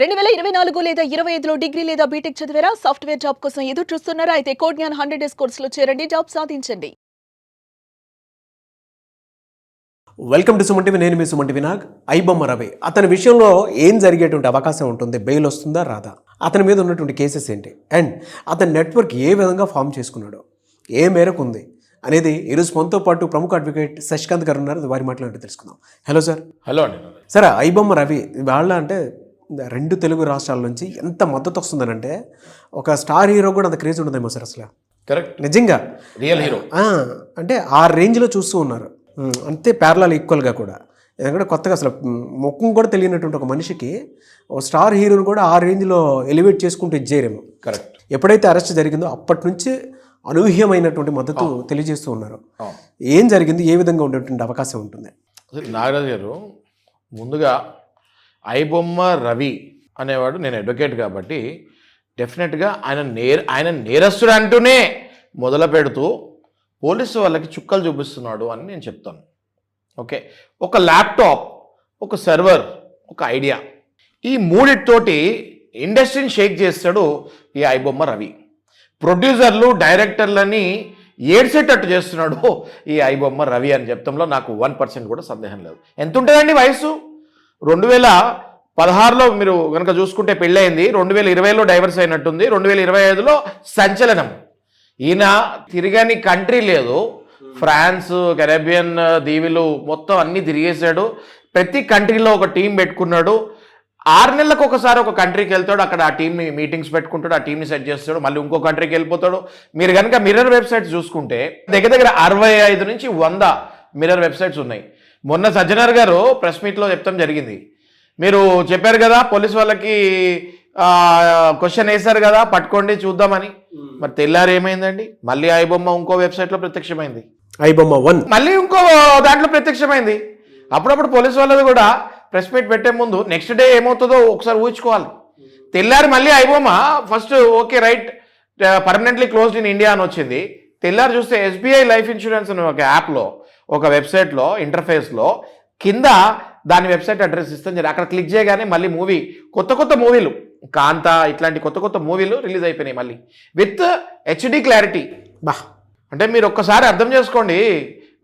రెండు వేల ఇరవై నాలుగు లేదా ఇరవై ఐదులో డిగ్రీ లేదా బీటెక్ చదివారా? సాఫ్ట్వేర్ జాబ్ కోసం ఎదురు చూస్తున్నారా? అయితే కోడ్ జ్ఞాన్ హండ్రెడ్ డేస్ కోర్సులో చేరండి జాబ్ సాధించండి. వెల్కమ్ టు సుమంటివి నేను మీ సుమంటి వినాగ్ ఐబొమ్మ రవి. అతని విషయంలో ఏం జరిగేటువంటి అవకాశం ఉంటుంది? బెయిల్ వస్తుందా రాదా? అతని మీద ఉన్నటువంటి కేసెస్ ఏంటి? అండ్ అతని నెట్వర్క్ ఏ విధంగా ఫామ్ చేసుకున్నాడు? ఏ మేరకు ఉంది? అనేది ఈరోజు మనతో పాటు ప్రముఖ అడ్వకేట్ శశికాంత్ గారు ఉన్నారు. వారి మాట్లాడి తెలుసుకుందాం. Hello sir. హలో అండి. సరే ఐబొమ్మ రవి వాళ్ళ అంటే రెండు తెలుగు రాష్ట్రాల నుంచి ఎంత మద్దతు వస్తుందనంటే ఒక స్టార్ హీరో కూడా అంత క్రేజ్ ఉండదేమో సార్ అసలు. కరెక్ట్. నిజంగా. Real hero. అంటే ఆ రేంజ్లో చూస్తూ ఉన్నారు. అంతే ప్యారలాల్ ఈక్వల్గా కూడా. ఎందుకంటే కొత్తగా అసలు ముఖం కూడా తెలియనటువంటి ఒక మనిషికి ఓ స్టార్ హీరోని కూడా ఆ రేంజ్లో ఎలివేట్ చేసుకుంటూ ఇచ్చేయరేమో కరెక్ట్. ఎప్పుడైతే అరెస్ట్ జరిగిందో అప్పటి నుంచి అనూహ్యమైనటువంటి మద్దతు తెలియజేస్తూ ఉన్నారు. ఏం జరిగింది ఏ విధంగా ఉండేటువంటి అవకాశం ఉంటుంది? నాగరాజు గారు ముందుగా ఐబొమ్మ రవి అనేవాడు నేను అడ్వకేట్ కాబట్టి డెఫినెట్గా ఆయన నేర ఆయన నేరస్తుడు అంటూనే మొదలు పెడుతూ పోలీసు వాళ్ళకి చుక్కలు చూపిస్తున్నాడు అని నేను చెప్తాను. ఓకే? ఒక ల్యాప్టాప్ ఒక సర్వర్ ఒక ఐడియా ఈ మూడిటితోటి ఇండస్ట్రీని షేక్ చేస్తాడు ఈ ఐబొమ్మ రవి. ప్రొడ్యూసర్లు డైరెక్టర్లని ఏడ్చేటట్టు చేస్తున్నాడు ఈ ఐబొమ్మ రవి అని చెప్తంలో నాకు వన్ పర్సెంట్ కూడా సందేహం లేదు. ఎంత ఉంటుందండి వయసు రెండు వేల పదహారులో మీరు కనుక చూసుకుంటే పెళ్ళయింది రెండు వేల ఇరవైలో డైవర్స్ అయినట్టుంది రెండు వేల ఇరవై ఐదులో సంచలనం. ఈయన తిరగని కంట్రీ లేదు. ఫ్రాన్స్ కెరేబియన్ దీవులు మొత్తం అన్నీ తిరిగేశాడు. ప్రతి కంట్రీలో ఒక టీం పెట్టుకున్నాడు. ఆరు నెలలకు ఒకసారి ఒక కంట్రీకి వెళ్తాడు. అక్కడ ఆ టీంని మీటింగ్స్ పెట్టుకుంటాడు ఆ టీంని సెట్ చేస్తాడు. మళ్ళీ ఇంకో కంట్రీకి వెళ్ళిపోతాడు. మీరు కనుక మిర్రర్ వెబ్సైట్స్ చూసుకుంటే దగ్గర దగ్గర అరవై ఐదు నుంచి వంద మిర్రర్ వెబ్సైట్స్ ఉన్నాయి. మొన్న సజ్జనర్ గారు ప్రెస్ మీట్లో చెప్తాం జరిగింది. మీరు చెప్పారు కదా పోలీస్ వాళ్ళకి క్వశ్చన్ వేశారు కదా పట్టుకోండి చూద్దామని. మరి తెల్లారి ఏమైందండి? మళ్ళీ ఐబొమ్మ ఇంకో వెబ్సైట్లో ప్రత్యక్షమైంది. ఐబొమ్మ వన్. మళ్ళీ ఇంకో దాంట్లో ప్రత్యక్షమైంది. అప్పుడప్పుడు పోలీస్ వాళ్ళది కూడా ప్రెస్ మీట్ పెట్టే ముందు నెక్స్ట్ డే ఏమవుతుందో ఒకసారి ఊహించుకోవాలి. తెల్లారి మళ్ళీ అయిపోమా first okay right permanently closed in India అని వచ్చింది. తెల్లారి చూస్తే ఎస్బీఐ లైఫ్ ఇన్సూరెన్స్ అనే ఒక యాప్లో ఒక వెబ్సైట్లో ఇంటర్ఫేస్లో కింద దాని వెబ్సైట్ అడ్రస్ ఇస్తాం అక్కడ క్లిక్ చేయగానే మళ్ళీ మూవీ కొత్త కొత్త మూవీలు కాంత ఇట్లాంటి కొత్త కొత్త మూవీలు రిలీజ్ అయిపోయినాయి మళ్ళీ. With HD clarity. బా. అంటే మీరు ఒక్కసారి అర్థం చేసుకోండి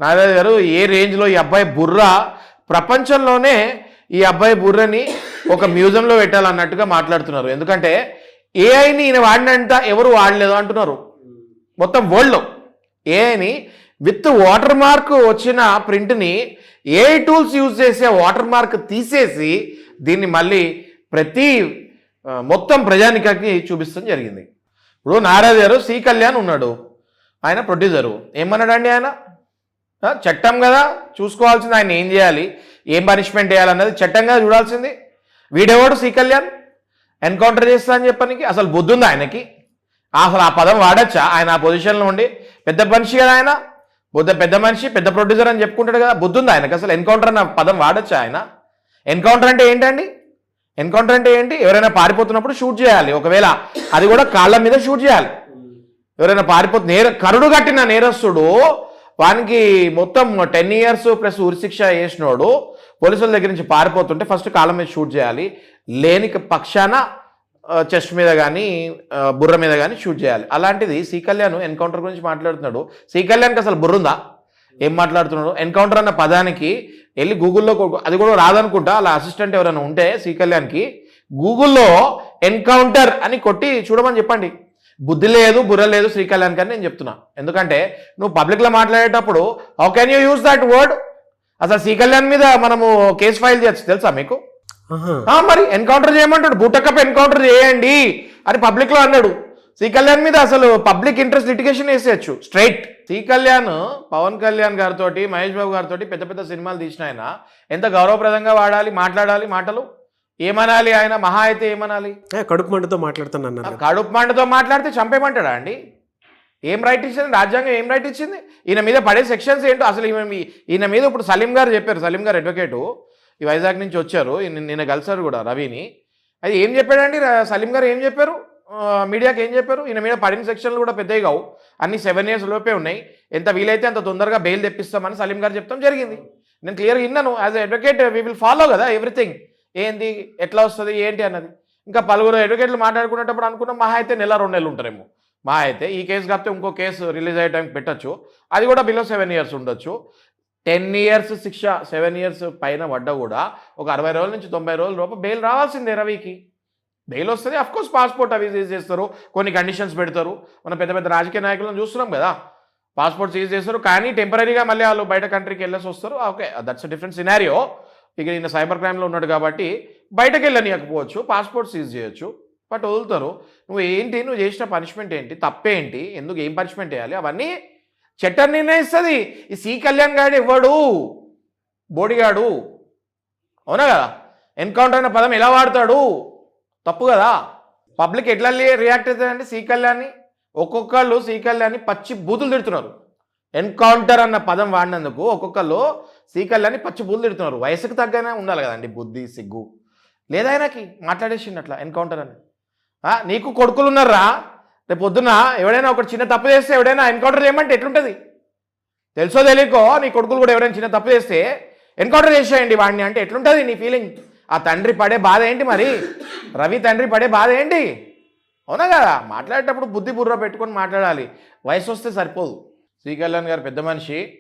నారాయణ గారు ఏ రేంజ్లో ఈ అబ్బాయి బుర్ర? ప్రపంచంలోనే ఈ అబ్బాయి బుర్రని ఒక మ్యూజియంలో పెట్టాలన్నట్టుగా మాట్లాడుతున్నారు. ఎందుకంటే ఏఐని ఈయన వాడినంత ఎవరు వాడలేదు అంటున్నారు. మొత్తం వరల్డ్లో. ఏఐని విత్ వాటర్ మార్క్ వచ్చిన ప్రింట్ని ఏ టూల్స్ యూజ్ చేసే వాటర్ మార్క్ తీసేసి దీన్ని మళ్ళీ ప్రతి మొత్తం ప్రజానికానికి చూపిస్తాం జరిగింది. ఇప్పుడు నారాజు గారు సి కళ్యాణ్ ఉన్నాడు. ఆయన ప్రొడ్యూసరు. ఏమన్నాడండి ఆయన? చట్టం కదా చూసుకోవాల్సింది ఆయన ఏం చేయాలి ఏం పనిష్మెంట్ వేయాలన్నది చట్టంగా చూడాల్సింది. వీడెవడు సి కళ్యాణ్? ఎన్కౌంటర్ చేస్తా అని చెప్పనికి? అసలు బుద్ధి ఆయనకి? అసలు ఆ పదం వాడచ్చా? ఆయన ఆ పొజిషన్లో ఉండి. పెద్ద మనిషి కదా ఆయన. బుద్ధ పెద్ద మనిషి పెద్ద ప్రొడ్యూసర్ అని చెప్పుకుంటాడు కదా బుద్ధి ఆయనకు? అసలు ఎన్కౌంటర్ అన్న పదం వాడచ్చు ఆయన? ఎన్కౌంటర్ అంటే ఏంటండి? ఎన్కౌంటర్ అంటే ఏంటి? ఎవరైనా పారిపోతున్నప్పుడు షూట్ చేయాలి. ఒకవేళ అది కూడా కాళ్ళ మీద షూట్ చేయాలి. ఎవరైనా పారిపోతు నేర కరుడు కట్టిన నేరస్తుడు వానికి మొత్తం టెన్ ఇయర్స్ ప్లస్ ఉరిశిక్ష వేసినోడు పోలీసుల దగ్గర నుంచి పారిపోతుంటే ఫస్ట్ కాళ్ళ మీద షూట్ చేయాలి. లేని పక్షాన చెస్ట్ మీద కానీ బుర్ర మీద కానీ షూట్ చేయాలి. అలాంటిది సి కళ్యాణ్ ఎన్కౌంటర్ గురించి మాట్లాడుతున్నాడు. సి కళ్యాణ్కి అసలు బుర్రుందా? ఏం మాట్లాడుతున్నాడు? ఎన్కౌంటర్ అన్న పదానికి వెళ్ళి గూగుల్లో అది కూడా రాదనుకుంటా. అలా అసిస్టెంట్ ఎవరైనా ఉంటే సి కళ్యాణ్కి గూగుల్లో ఎన్కౌంటర్ అని కొట్టి చూడమని చెప్పండి. బుద్ధి లేదు బుర్ర లేదు శ్రీ కళ్యాణ్ నేను చెప్తున్నా. ఎందుకంటే నువ్వు పబ్లిక్లో మాట్లాడేటప్పుడు how can you use that word అసలు శ్రీకళ్యాణ్ మీద మనము కేసు ఫైల్ చేయొచ్చు తెలుసా మీకు? మరి ఎన్కౌంటర్ చేయమంటాడు? బూటకప్ ఎన్కౌంటర్ చేయండి. అని పబ్లిక్లో అన్నాడు. శ్రీ కళ్యాణ్ మీద అసలు పబ్లిక్ ఇంట్రెస్ట్ లిటిగేషన్ వేసేయచ్చు స్ట్రైట్. శ్రీ కళ్యాణ్ పవన్ కళ్యాణ్ గారితో మహేష్ బాబు గారితో పెద్ద పెద్ద సినిమాలు తీసిన ఆయన. ఎంత గౌరవప్రదంగా వాడాలి మాట్లాడాలి మాటలు? ఏమనాలి ఆయన? మహా అయితే ఏమనాలి? కడుపు మంటతో మాట్లాడుతున్నాను. కడుపు మంటతో మాట్లాడితే చంపేయమంటాడా అండి? ఏం రైట్ ఇచ్చింది? రాజ్యాంగం ఏం రైట్ ఇచ్చింది? ఈయన మీద పడే సెక్షన్స్ ఏంటో అసలు ఈయన మీద ఇప్పుడు సలీం గారు చెప్పారు సలీం గారు అడ్వకేటు ఈ వైజాగ్ నుంచి వచ్చారు. నిన్న కలిసారు కూడా రవిని. అది ఏం చెప్పాడండి? సలీం గారు ఏం చెప్పారు? మీడియాకి ఏం చెప్పారు? ఈయన మీద పడిన సెక్షన్లు కూడా పెద్దవి కావు. అన్ని సెవెన్ ఇయర్స్ లోపే ఉన్నాయి. ఎంత వీలైతే అంత తొందరగా బెయిల్ తెప్పిస్తామని సలీం గారు చెప్తాం జరిగింది. నేను క్లియర్గా విన్నాను. As advocate we will follow కదా ఎవ్రీథింగ్. ఏంది? ఎట్లా వస్తుంది? ఏంటి అన్నది? ఇంకా పలువురు అడ్వకేట్లు మాట్లాడుకునేటప్పుడు అనుకున్నాం మహా అయితే నెల రెండు నెలలు ఉంటారేమో. మా అయితే ఈ కేసు కాకపోతే ఇంకో కేసు రిలీజ్ అయ్యే టైంకి పెట్టచ్చు. అది కూడా బిలో సెవెన్ ఇయర్స్ ఉండొచ్చు. టెన్ ఇయర్స్ శిక్ష సెవెన్ ఇయర్స్ పైన పడ్డా కూడా ఒక అరవై రోజుల నుంచి తొంభై రోజుల లోపు బెయిల్ రావాల్సిందే రవికి. బెయిల్ వస్తుంది అఫ్ కోర్స్ పాస్పోర్ట్ అవి సీజ్ చేస్తారు కొన్ని కండిషన్స్ పెడతారు. మనం పెద్ద పెద్ద రాజకీయ నాయకులను చూస్తున్నాం కదా. పాస్పోర్ట్ సీజ్ చేస్తారు కానీ టెంపరీగా మళ్ళీ వాళ్ళు బయట కంట్రీకి వెళ్ళేసి వస్తారు. ఓకే దట్స్ డిఫరెంట్ సినారియో ఇక ఈయన సైబర్ క్రైమ్లో ఉన్నాడు కాబట్టి బయటకు వెళ్ళనియకపోవచ్చు పాస్పోర్ట్ సీజ్ చేయొచ్చు బట్ వదులుతారు. నువ్వు ఏంటి నువ్వు చేసిన పనిష్మెంట్ ఏంటి తప్పేంటి ఎందుకు ఏం పనిష్మెంట్ వేయాలి అవన్నీ చట్టం నిర్ణయిస్తుంది. ఈ సి కళ్యాణ్ గాడు ఇవ్వడు బోడిగాడు. అవునా కదా? ఎన్కౌంటర్ అనే పదం ఎలా వాడతాడు? తప్పు కదా? పబ్లిక్ ఎట్లా రియాక్ట్ అవుతుందండి సి కళ్యాణ్ని? ఒక్కొక్కళ్ళు సి కళ్యాణ్ని పచ్చి బూతులు తిడుతున్నారు. ఎన్కౌంటర్ అన్న పదం వాడినందుకు ఒక్కొక్కళ్ళు సి కళ్యాణ్ని పచ్చి బూతులు తిడుతున్నారు. వయసుకు తగ్గనే ఉండాలి కదండి బుద్ధి సిగ్గు. లేదా ఆయనకి మాట్లాడేసిండు అట్లా ఎన్కౌంటర్ అని. నీకు కొడుకులు ఉన్నారా? రేపు పొద్దున ఎవడైనా ఒకటి చిన్న తప్పు చేస్తే ఎవడైనా ఎన్కౌంటర్ చేయమంటే ఎట్లుంటుంది? తెలుసో తెలియకో నీ కొడుకులు కూడా ఎవరైనా చిన్న తప్పు చేస్తే ఎన్కౌంటర్ చేసేయండి వాడిని అంటే ఎట్లుంటుంది నీ ఫీలింగ్ ఆ తండ్రి పడే బాధ ఏంటి మరి? రవి తండ్రి పడే బాధ ఏంటి? అవునా కదా? మాట్లాడేటప్పుడు బుద్ధి బుర్ర పెట్టుకొని మాట్లాడాలి. వయసు వస్తే సరిపోదు. శ్రీకళ్యాణ్ గారు పెద్ద మనిషి.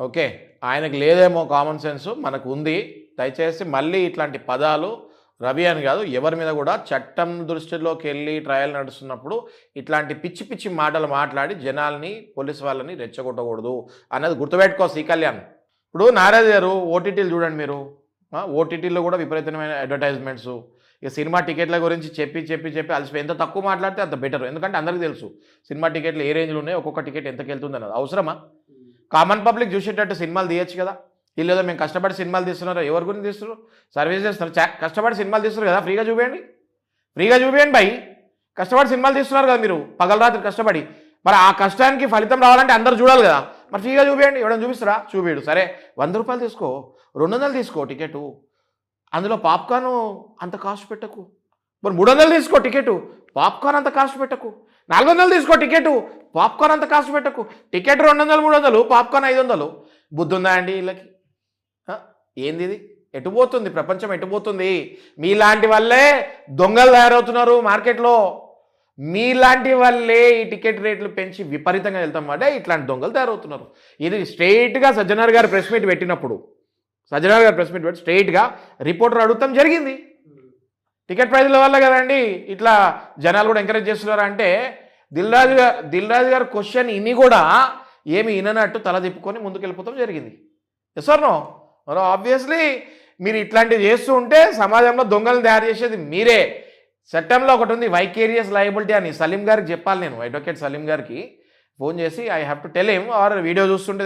ఓకే ఆయనకు లేదేమో కామన్ సెన్స్ మనకు ఉంది. దయచేసి మళ్ళీ ఇట్లాంటి పదాలు రవి అని కాదు ఎవరి మీద కూడా చట్టం దృష్టిలోకి వెళ్ళి ట్రయల్ నడుస్తున్నప్పుడు ఇట్లాంటి పిచ్చి పిచ్చి మాటలు మాట్లాడి జనాల్ని పోలీస్ వాళ్ళని రెచ్చగొట్టకూడదు అన్నది గుర్తుపెట్టుకో శ్రీ కళ్యాణ్. ఇప్పుడు నారాజ్ గారు ఓటీటీలు చూడండి మీరు. ఓటీటీలో కూడా విపరీతమైన అడ్వర్టైజ్మెంట్స్ ఇక సినిమా టికెట్ల గురించి చెప్పి చెప్పి చెప్పి అలసిపోయి ఎంత తక్కువ మాట్లాడితే అంత బెటర్ ఎందుకంటే అందరికీ తెలుసు సినిమా టికెట్లు ఏ రేంజ్లో ఉన్నాయి ఒక్కొక్క టికెట్ ఎంతకి వెళ్తుంది అన్నది అవసరమా కామన్ పబ్లిక్ చూసేటట్టు సినిమాలు తీయచ్చు కదా. వీళ్ళు ఏదో మేము కష్టపడి సినిమాలు తీస్తున్నారు. ఎవరి గురించి తీస్తున్నారు? సర్వీస్ చేస్తున్నారు. కష్టపడి సినిమాలు తీస్తున్నారు కదా ఫ్రీగా చూపించండి ఫ్రీగా చూపించండి భయ్ కష్టపడి సినిమాలు తీస్తున్నారు కదా మీరు పగలరాత్రి కష్టపడి. మరి ఆ కష్టానికి ఫలితం రావాలంటే అందరు చూడాలి కదా. మరి ఫ్రీగా చూపించండి ఎవడని చూపిస్తారా చూపించడు సరే వంద రూపాయలు తీసుకో రెండు వందలు తీసుకో టికెట్. అందులో పాప్కార్న్ అంత కాస్ట్ పెట్టకు. మరి మూడు వందలు తీసుకో టికెట్. పాప్కార్న్ అంత కాస్ట్ పెట్టకు. నాలుగు వందలు తీసుకో టికెట్. పాప్కార్న్ అంత కాస్ట్ పెట్టకు. టికెట్ రెండు వందలు మూడు వందలు పాప్కార్న్ ఐదు వందలు. బుద్ధి ఉందా అండి వీళ్ళకి? ఏంది ఇది? ఎటుపోతుంది ప్రపంచం ఎటుపోతుంది మీలాంటి వల్లే దొంగలు తయారవుతున్నారు మార్కెట్లో. మీలాంటి వల్లే ఈ టికెట్ రేట్లు పెంచి విపరీతంగా వెళ్తాం అంటే ఇట్లాంటి దొంగలు తయారవుతున్నారు. ఇది స్ట్రైట్గా సజ్జనార్ గారు ప్రెస్ మీట్ పెట్టినప్పుడు సజ్జనార్ గారు ప్రెస్ మీట్ పెట్టి స్ట్రైట్గా రిపోర్టర్ అడుగుతాం జరిగింది. టికెట్ ప్రైజ్ల వల్ల కదండి ఇట్లా జనాలు కూడా ఎంకరేజ్ చేస్తున్నారు అంటే దిల్ రాజు గారు దిల్ రాజు గారు క్వశ్చన్ ఇన్ని కూడా ఏమి విననట్టు తల తిప్పుకొని ముందుకు వెళ్ళిపోతాం జరిగింది ఎస్ నో మరి ఆబ్వియస్లీ మీరు ఇట్లాంటివి చేస్తూ ఉంటే సమాజంలో దొంగలను తయారు చేసేది మీరే. చట్టంలో ఒకటి ఉంది వైకేరియస్ లయబిలిటీ అని. సలీం గారికి చెప్పాలి నేను అడ్వకేట్ సలీం గారికి. ఫోన్ చేసి I have to tell him or video చూస్తుంటే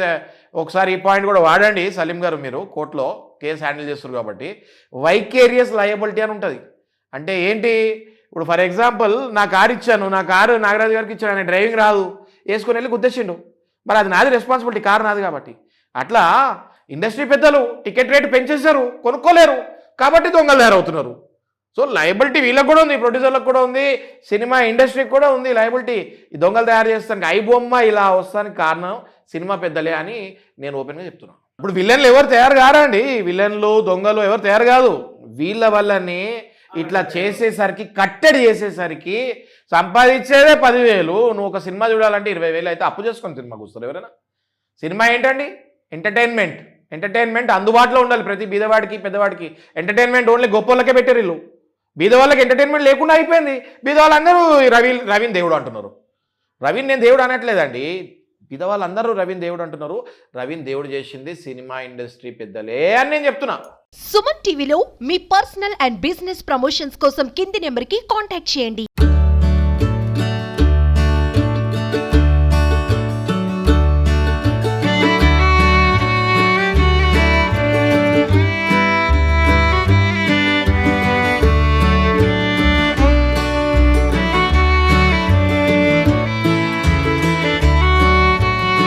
ఒకసారి ఈ పాయింట్ కూడా వాడండి సలీం గారు మీరు కోర్టులో కేసు హ్యాండిల్ చేస్తారు కాబట్టి. వైకేరియస్ లయబిలిటీ అని ఉంటుంది. అంటే ఏంటి? ఇప్పుడు ఫర్ ఎగ్జాంపుల్ నా కారు ఇచ్చాను నా కారు నాగరాజు గారికి ఇచ్చాను ఆయన డ్రైవింగ్ రాదు వేసుకుని వెళ్ళి గుద్దేసిండు. మరి అది నాది రెస్పాన్సిబిలిటీ కారు నాది కాబట్టి. అట్లా ఇండస్ట్రీ పెద్దలు టికెట్ రేటు పెంచేశారు కొనుక్కోలేరు కాబట్టి దొంగలు తయారవుతున్నారు. సో లయబిలిటీ వీళ్ళకి కూడా ఉంది ప్రొడ్యూసర్లకు కూడా ఉంది సినిమా ఇండస్ట్రీకి కూడా ఉంది లయబిలిటీ. ఈ దొంగలు తయారు చేస్తానికి ఐ బొమ్మ ఇలా వస్తానికి కారణం సినిమా పెద్దలే అని నేను ఓపెన్గా చెప్తున్నాను. ఇప్పుడు విలన్లు ఎవరు తయారు కారండి? విలన్లు దొంగలు ఎవరు తయారు కాదు. వీళ్ళ వల్లనే ఇట్లా చేసేసరికి కట్టడి చేసేసరికి సంపాదించేదే పదివేలు. నువ్వు ఒక సినిమా చూడాలంటే ఇరవై వేలు అయితే అప్పు చేసుకొని సినిమాకు వస్తారు ఎవరైనా. సినిమా ఏంటండి? ఎంటర్టైన్మెంట్. ఎంటర్టైన్మెంట్ అందుబాటులో ఉండాలి ప్రతి బీదవాడికి పెద్దవాడికి. ఎంటర్టైన్మెంట్ ఓన్లీ గొప్పలకే పెట్టారు వీళ్ళు. బీదవాళ్ళకి ఎంటర్టైన్మెంట్ లేకుండా అయిపోయింది. బీదవాళ్ళందరూ రవి రవిని దేవుడు అంటున్నారు. రవిని నేను దేవుడు అనట్లేదండి. బీదవాళ్ళందరూ రవిని దేవుడు అంటున్నారు. రవిని దేవుడు చేసింది సినిమా ఇండస్ట్రీ పెద్దలే అని నేను చెప్తున్నా. సుమన్ టీవీలో మీ పర్సనల్ అండ్ బిజినెస్ ప్రమోషన్స్ కోసం కింది నెంబర్కి కాంటాక్ట్ చేయండి.